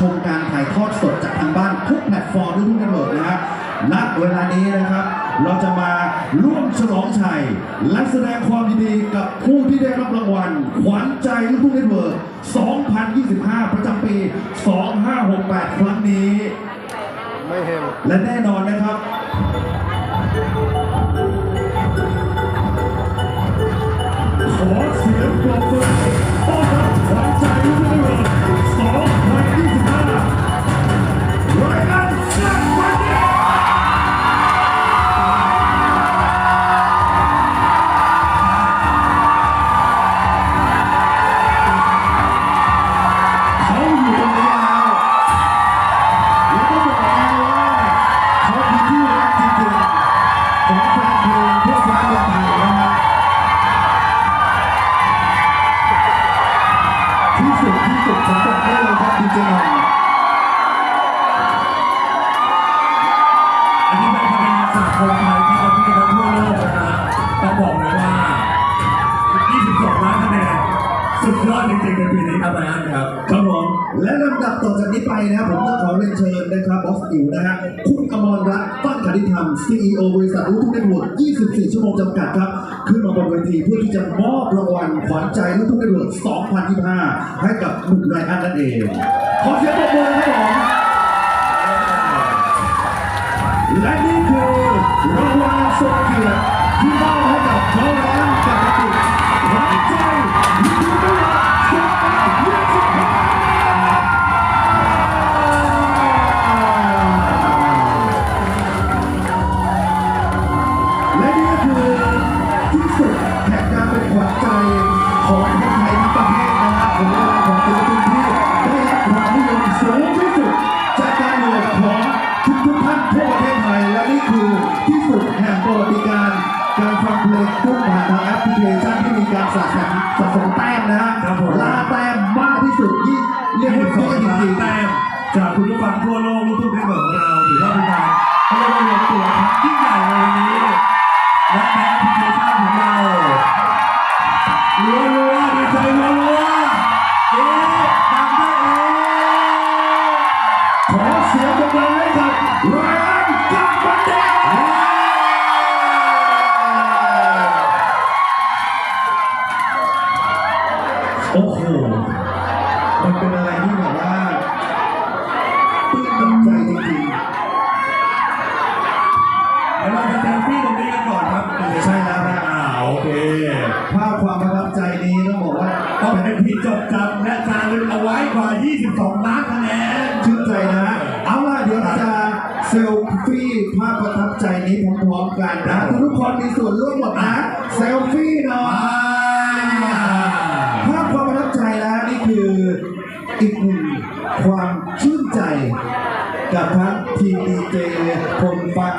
ชมการถ่ายทอดสดจากทางบ้านทุกแพลตฟอร์มทุกทุกเน็ตเวิร์กนะฮะณเวลานี้นะครับ เราจะมาร่วมฉลองชัย และแสดงความยินดีกับผู้ที่ได้รับรางวัล ขวัญใจลูกทุ่งเน็ตเวิร์ก2025 ประจำปี 2568 ครั้งนี้ ไม่เห็นและแน่นอนนะครับขอเสียงปรบมือ จนอยอันนี้เป็นคะแนนจากคนไทยที่เขาพิจารณาทั่วโลกนะฮะต้องบอกเลยว่า 22 ล้านคะแนนสุดยอดจริงๆในปีนี้ครับไบรอันครับ ครับผมและลำดับต่อจากนี้ไปนะครับผมต้องขอเรียนเชิญนะครับบอสอิ๋วนะฮะคุณอมรรัตน์ต้นคดิธรรม CEO บริษัทรู้ทุกเน็ตเวิร์24 ชั่วโมงจำกัดครับ บนเวทีเพื่อที่จะมอบรางวัลขวัญใจลูกทุ่งเน็ตเวิร์ก2025 ให้กับหนุ่มไรอันนั่นเอง ขอเสียงปรบมือครับผมและนี่คือรางวัลสุดเกียรติที่มอบให้กับ โอ้โห มันเป็นอะไรที่แบบว่าตื้นตันใจจริงเดี๋ยวเราจะเซลฟี่ตรงนี้กันก่อนครับๆใช่แล้วนะอ่าโอเค ภาพความประทับใจนี้ต้องบอกว่าต้องเป็นที่จดจำและจารึกเอาไว้กว่า 22 ล้านคะแนนชื่นใจนะ เอาล่ะเดี๋ยวเราจะเซลฟี่ภาพประทับใจนี้พร้อมๆกันนะทุกๆคนมีส่วนร่วมหมดนะ เซลฟี่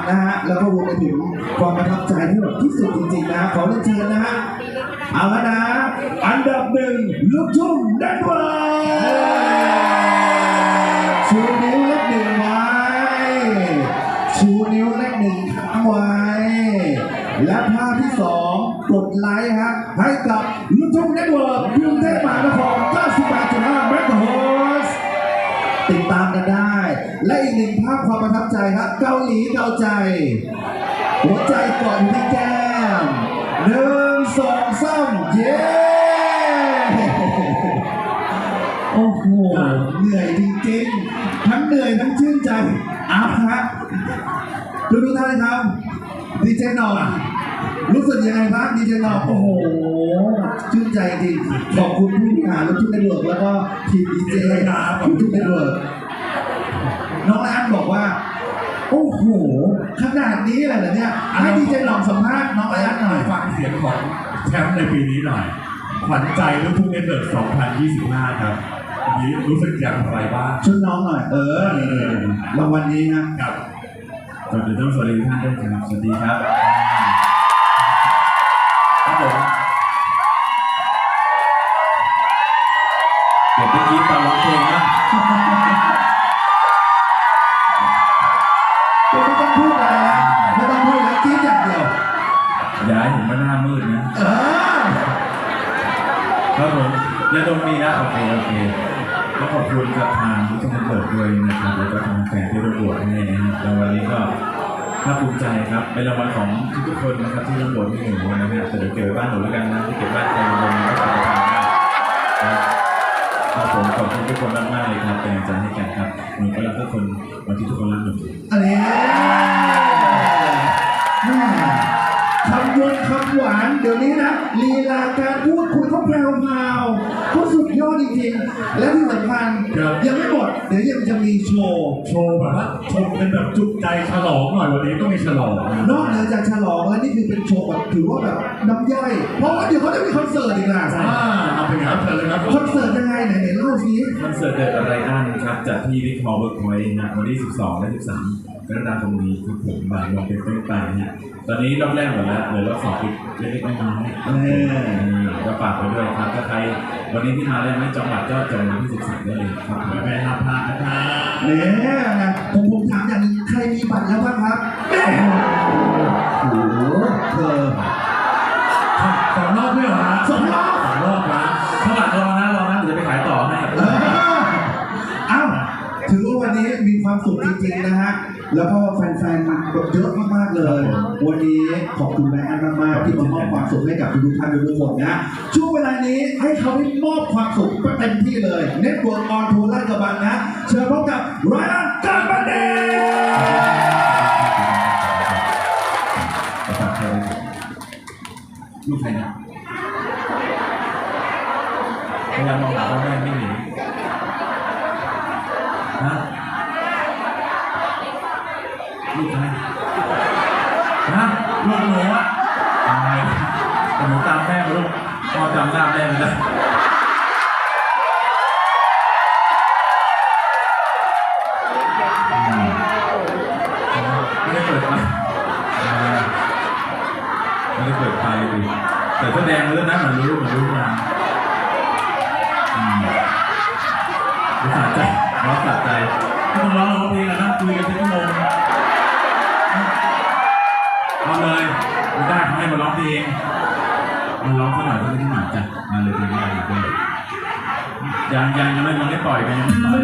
นะฮะ แล้วก็รวมไปถึงความประทับใจที่แบบที่สุดจริงๆนะขอเรียนเชิญนะฮะ เอาละนะ อันดับหนึ่งลูกทุ่งเน็ตเวิร์ชูนิ้วเลขหนึ่งไว้ชูนิ้วเลขหนึ่งค้างไว้ และภาพที่สองกดไลค์ฮะ ให้กับลูกทุ่งเน็ตเวิร์กรุงเทพมหานคร98.5เมกะเฮิรตซ์ติดตามกันได้ และอีกหนึ่งภาพความประทับใจครับ เกาหลีเกาใจ หัวใจก่อนที่แก้มหนึ่งสองสามเย้โอ้โหเหนื่อยจริงๆ ทั้งเหนื่อยทั้งชื่นใจอาฮะดูดูท่านครับดีเจหนองรู้สึกยังไงบ้างดีเจหนองโอ้โหชื่นใจจริงขอบคุณผู้บริหารถทุกเน็ตเวิร์กแล้วก็ทีมดีเจของทุกเน็ตเวิร์ก น้องอันบอกว่า โอ้โห ขนาดนี้เลยเหรอเนี่ยให้ดีเจหนองสัมภาษณ์น้องอันหน่อยฟังเสียงของแชมป์ในปีนี้หน่อย ขวัญใจลูกทุ่งเน็ตเวิร์ก2025 ครับวันนี้รู้สึกอย่างไรบ้างชุดน้องหน่อย เออรางวัลนี้นะกับก่อนอื่นต้องสวัสดีทุกท่านด้วยครับสวัสดีครับครับผมเดี๋ยวเมื่อกี้ โอเคโอเคก็ขอบคุณกับทางที่ทางเปิดด้วยนะครับ แล้วก็ทางแฟนที่ประกวดให้นะฮะรางวัลนี้ก็ภาคภูมิใจครับเป็นรางวัลของทุกๆคนนะครับที่ประกวดให้หนูนะฮะแต่เดี๋ยวเก็บไว้บ้านหนูแล้วกันนะที่เก็บบ้านใครวันนี้ก็ตามนะครับครับผมขอบคุณทุกคนมากๆเลยครับเป็นกำลังใจให้กันครับหนูก็รักทุกคนวันที่ทุกคนรักหนูอะไรแม่คำวนคำหวาน เดี๋ยวนี้นะลีลาการพูดคุยเขาแพรวพราวเขาสุดยอดจริงๆ และที่สำคัญครับ ยังไม่หมด เดี๋ยวยังจะมีโชว์ โชว์แบบว่าชมกันแบบจุใจฉลองหน่อยวันนี้ต้องมีฉลองนอกเหนือจากฉลองแล้วนี่คือเป็นโชว์แบบถือว่าแบบน้ำย่อย เพราะว่าเดี๋ยวเขาจะมีคอนเสิร์ตอีกนะอ่าเอาเป็นไงครับเชิญเลยครับคอนเสิร์ตยังไงไหนๆเล่าสิ คอนเสิร์ตเดอะไรอันครับจัดที่วิกมอลเวิร์กพอยต์นะวันที่ 12 และ 13 กรกฎาคมนี้ครับผมบ่ายโมงเป็นต้นไปนะตอนนี้รอบแรกหมดแล้วเหลือรอบสองอีกเล็กๆน้อยๆเออนี่ก็ฝากไปด้วยครับถ้าใครวันนี้ที่มาได้ไม่จังหวัดก็จองวันที่13ได้เลยครับผมแม่ห้ามพลาดนะครับเนี่ยผมผมถามอย่างหนึงใครมีบัตรแล้วบ้างครับ ความสุขจริงๆนะฮะ แล้วก็แฟนๆแบบเยอะมากๆเลย วันนี้ขอบคุณแม่แอนมากๆที่มามอบความสุขให้กับทุกท่านทุกคนนะ ช่วงเวลานี้ให้เขาได้มอบความสุขเต็มที่เลยเน็ตเวิร์กออนทัวร์ลาดกระบังนะ เชิญพบกับรายการการบันเดลูกใครนะ จำหน้าแม่ไม่ได้ไม่ได้เปิดไฟไม่ได้เปิดไฟดิแต่ก็แดงเลยนะเหมือนรู้เหมือนรู้มาสะใจร้องสะใจไม่ต้องร้องร้องเพลงอะนั่งคุยกันเป็นชั่วโมงเอาเลยไม่ได้เขาให้มาร้องเพลง มาร้องสักหน่อยก็ไม่ได้หนาจ้ะมาเลยเพลงอะไรก็เลยยังยังยังไม่ยังไม่ปล่อยกันยังไม่ปล่อย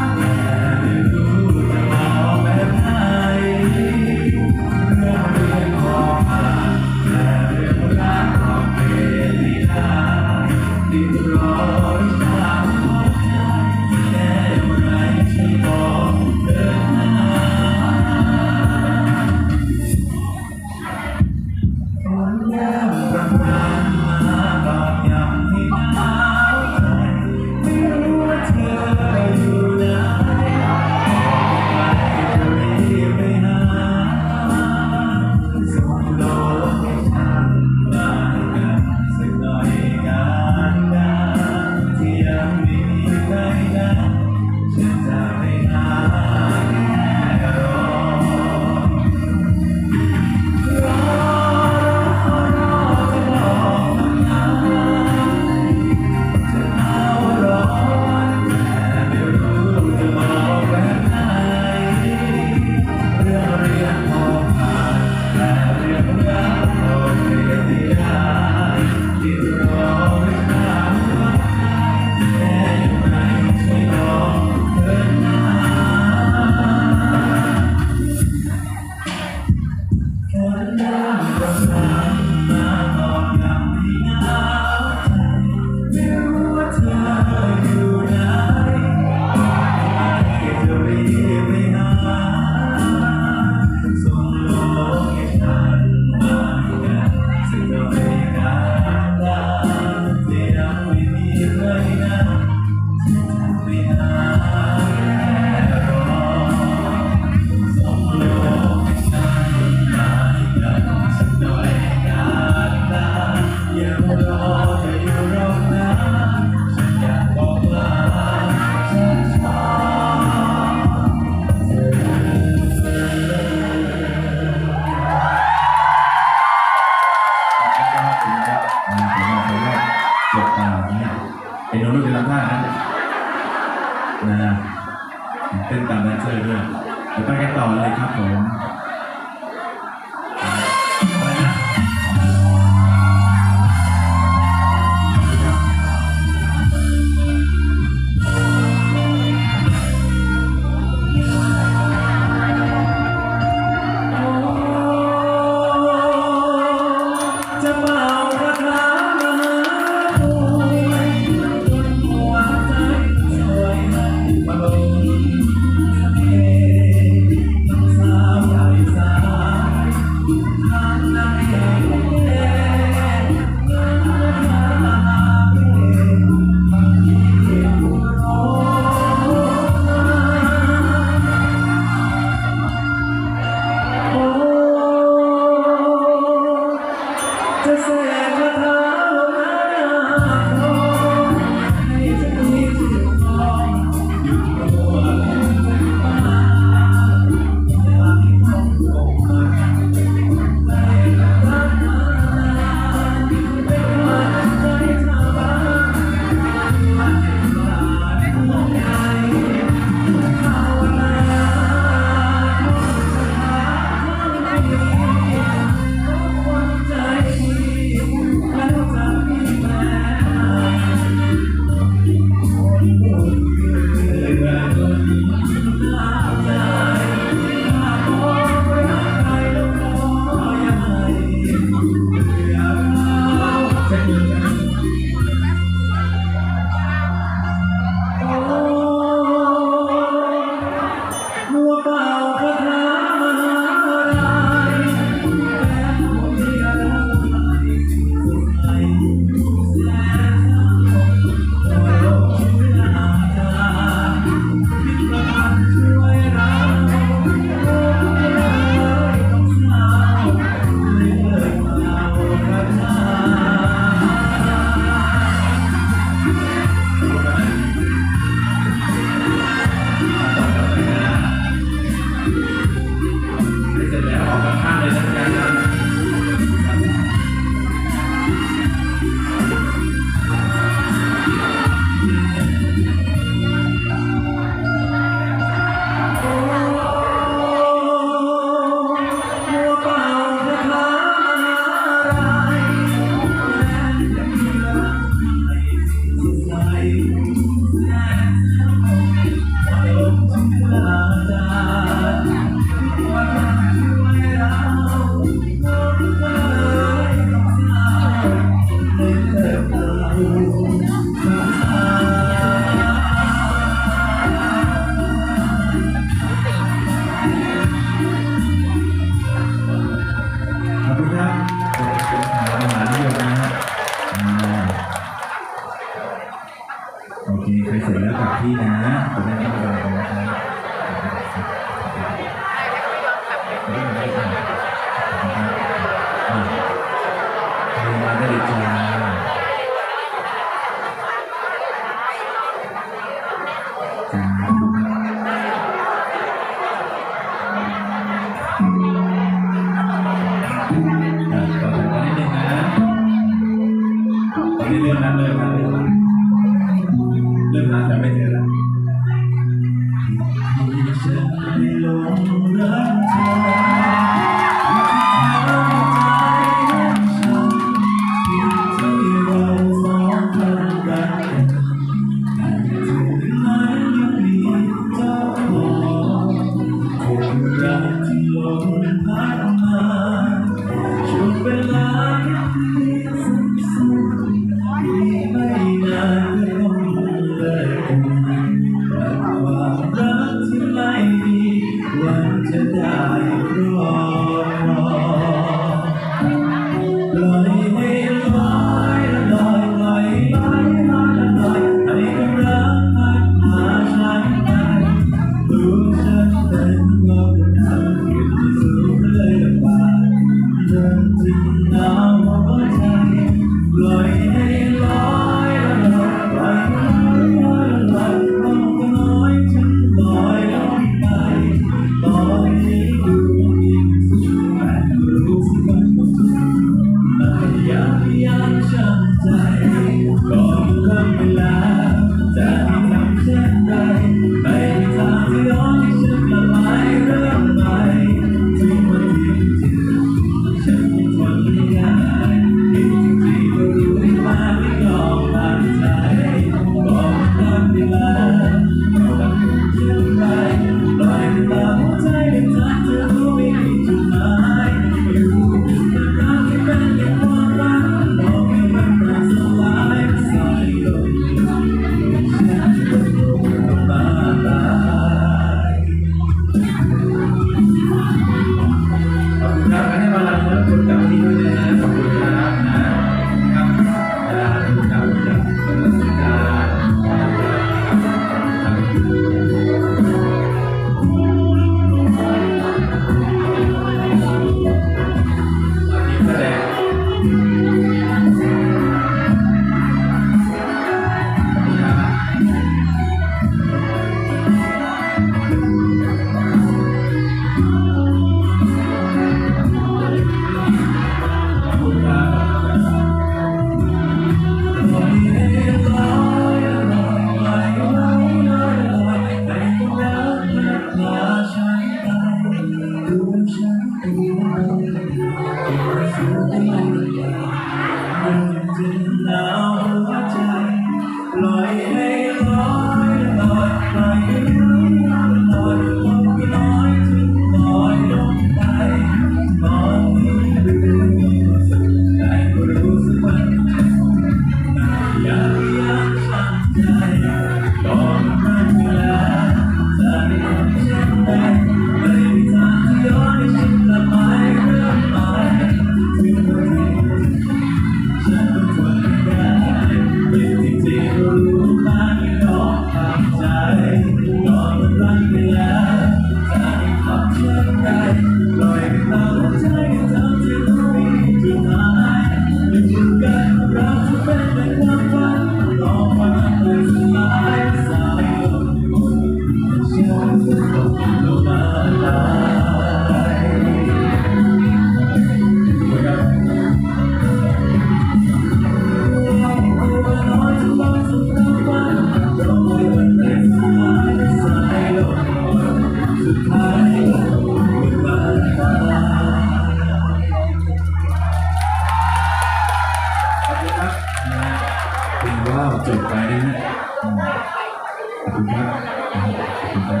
ครับขอบคุณครับ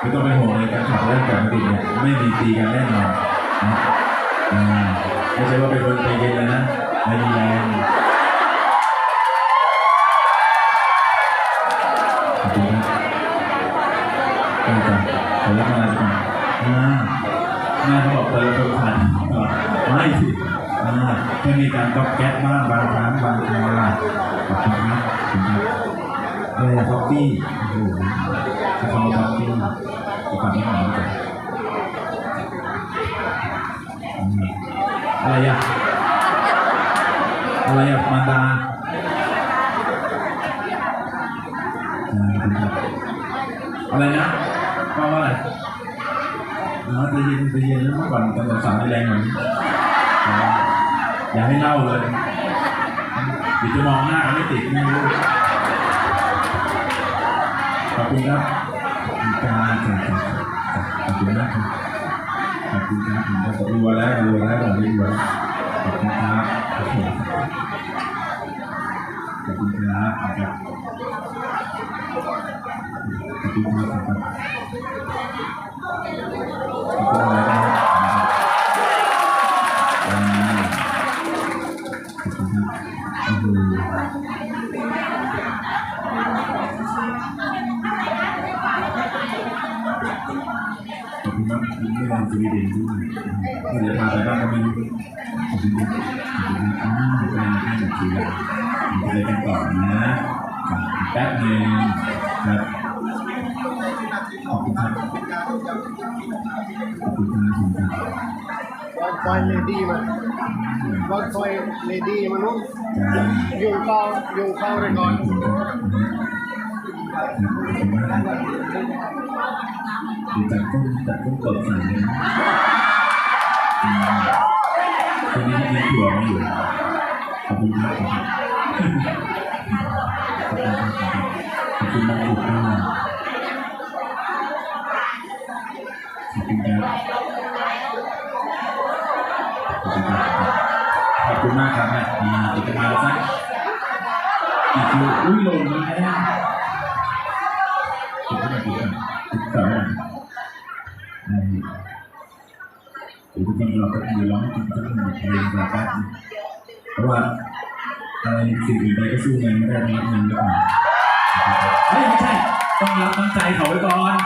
ไม่ต้องเป็นห่วงเลยการขับเรื่องกับติดเนี่ยไม่มีตีกันแน่นอนนะไม่ใช่ว่าเป็นคนใจเย็นเลยนะไม่มีแรงขอบคุณครับขอบคุณครับขอรับมาก่อนอ่าแม่เขาบอกเธอเป็นผ่านไม่สิอ่าแค่มีการก๊อกแก๊กบ้างบางครั้งบางคราวขอบคุณครับขอบคุณครับ อะไรอะท็อปปี้โอ้โหใช้คำว่าท็อปปี้จะฟังไม่ออกเลยอืมอะไรอะ อะไรอะมารดาอะไรนะว่าว่าอะไรอ๋อใจะเย็นจะเย็นแล้วเมื่อก่อนตอนสาวๆแรงเหมือนอย่าให้เล่าเลยเดี๋ยวจะมองหน้าไม่ติดไม่รู้ ขอบคุณครับขอบคุณครับขอบคุ ที่ไม่ได้สวีเดนด้วยก็เดี๋ยวพาไปบ้านก็ไม่รู้ขอบคุณครับขอบคุณครับอ้าวเป็นแค่หนึ่งทีละไปกันต่อนะแป๊บหนึงครับขอบคุณครับขอบคุณครับขอบคุณครับวันไฟเลดี้มันวันไฟเลดี้มันนู้นยุงเข้ายุงเข้าเลยก่อน ดูจากต้นจากต้นตดใส่เลยนะอืมคนนี้ยังถั่วมาอยู่ขอบคุณครับขอบคุณขอบคุณมากขอบคุณมากขอบคุณครับขอบคุณครับขอบคุณมากครับแม่อ่าอีกประมาณสักอีกคิวอุ้ยลงแล้ว ติดต่อมาเดี๋ยวทุกคนเราก็มีร้องให้ทุกคนเรียนรอแป๊บนึงเพราะว่าอะไรสิ่งอื่นใดก็สู้เงินไม่ได้ต้องรับเงินด้วยเฮ้ยไม่ใช่ ต้องรับน้ำใจเขาไว้ก่อน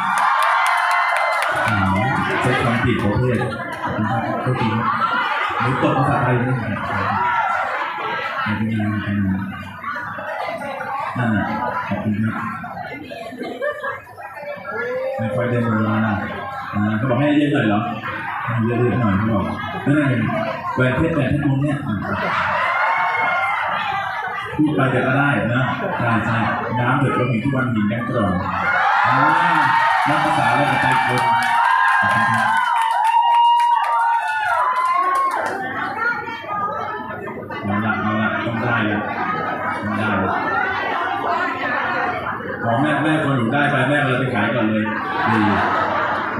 อ๋อใช้ความผิดประเภทขอบคุณครับโทษทีครับหรือตกภาษาไทยนี่ไม่เป็นไรนไรนั่นน่ะขอบคุณครับ ไม่ค่อยได้เวลาอ่าเขาบอกให้เยอะหน่อยเหรอเยอะๆหน่อยเขาบอกนั่นเองแหวนเพชรแหวนเพชรวงเนี่ยพูดไปเดี๋ยวก็ได้นะใช่ใช่น้ำเดือดร้อนทุกวันหินแดงกรอนอ่านักภาษาและใจคน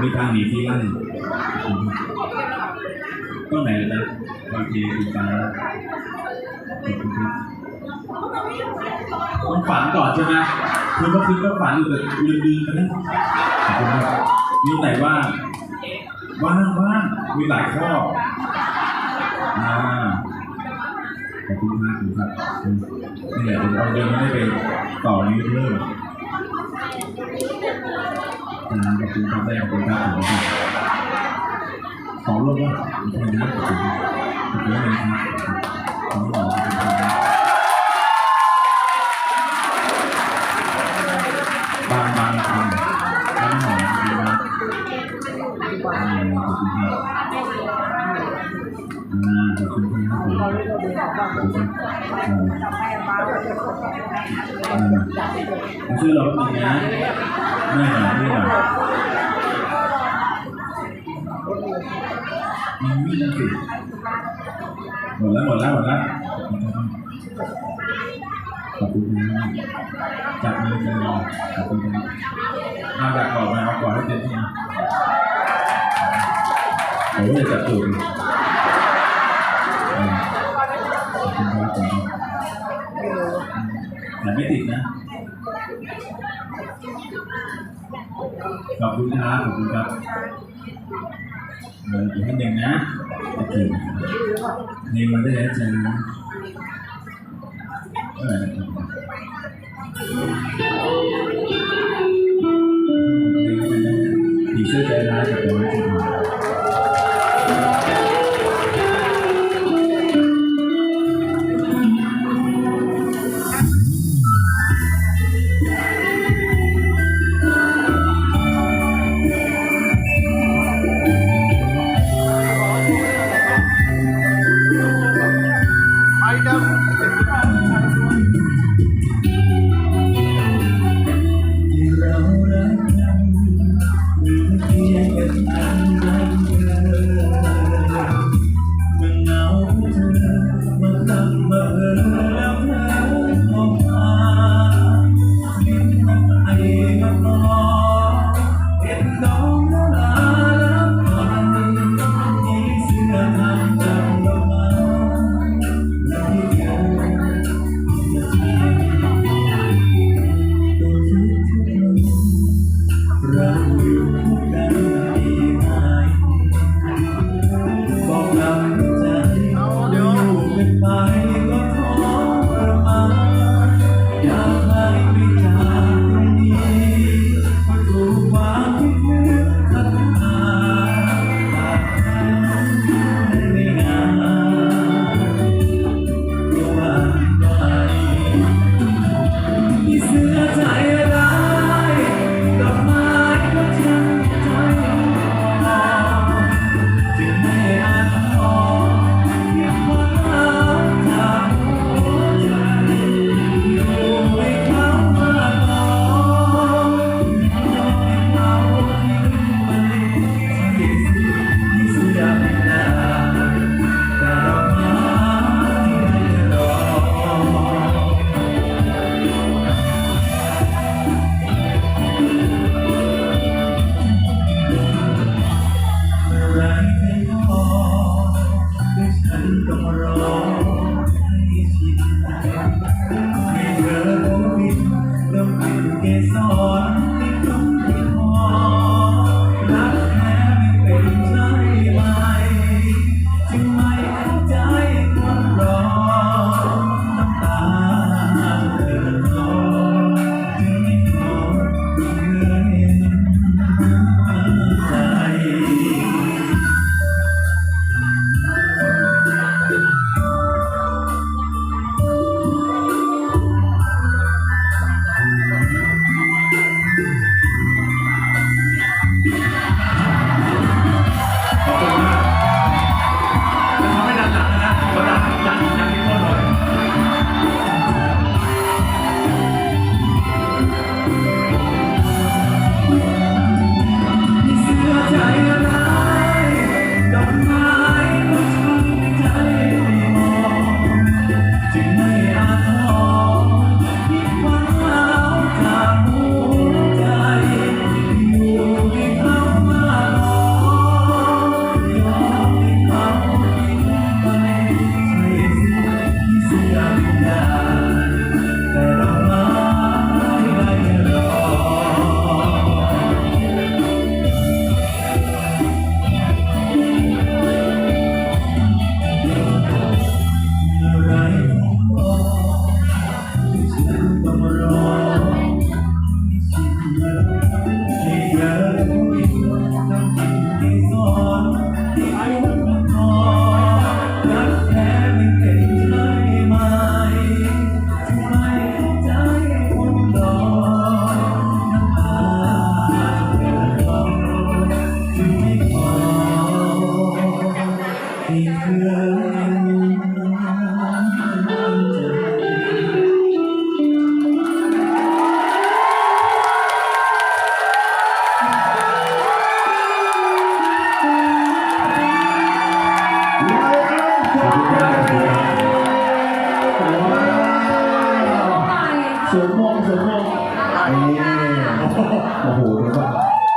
มีทางหนีที่ไล่ขอบคุณครับต้นไหนล่ะจ๊ะบางทีคุณฟ้าขอบคุณครับต้องฝันก่อนใช่ไหมคือเมื่อคืนก็ฝันอยู่แต่ลืมลืมไปแล้วขอบคุณครับมีไหนว่าว่างว่างมีหลายข้ออ่าขอบคุณมากครับนี่แหละเดี๋ยวเราเดินไม่ได้ไปต่อนิ้วเพิ่ม อ่าขอบคุณครับได้ขอาคุณครับขอรับขอรวบว่าขอบคุณนะขอบขอบคุณนะครับขอบคุณครับขอบคุณครับ ชื่อเราก็มีนะไม่หน่อยไม่หน่อยอืมนั่นสิหมดแล้วหมดแล้วหมดแล้วขอบคุณครับจับมือกันรอขอบคุณครับมาจากก่อนมาเอากอนให้เต็มที่โอ้ยจับตูดขอย่าจับ แต่ไม่ติดนะ ขอบคุณครับขอบคุณครับเดินอีกนิดหนึ่งนะโอเคนี่มันได้แล้วจังเออ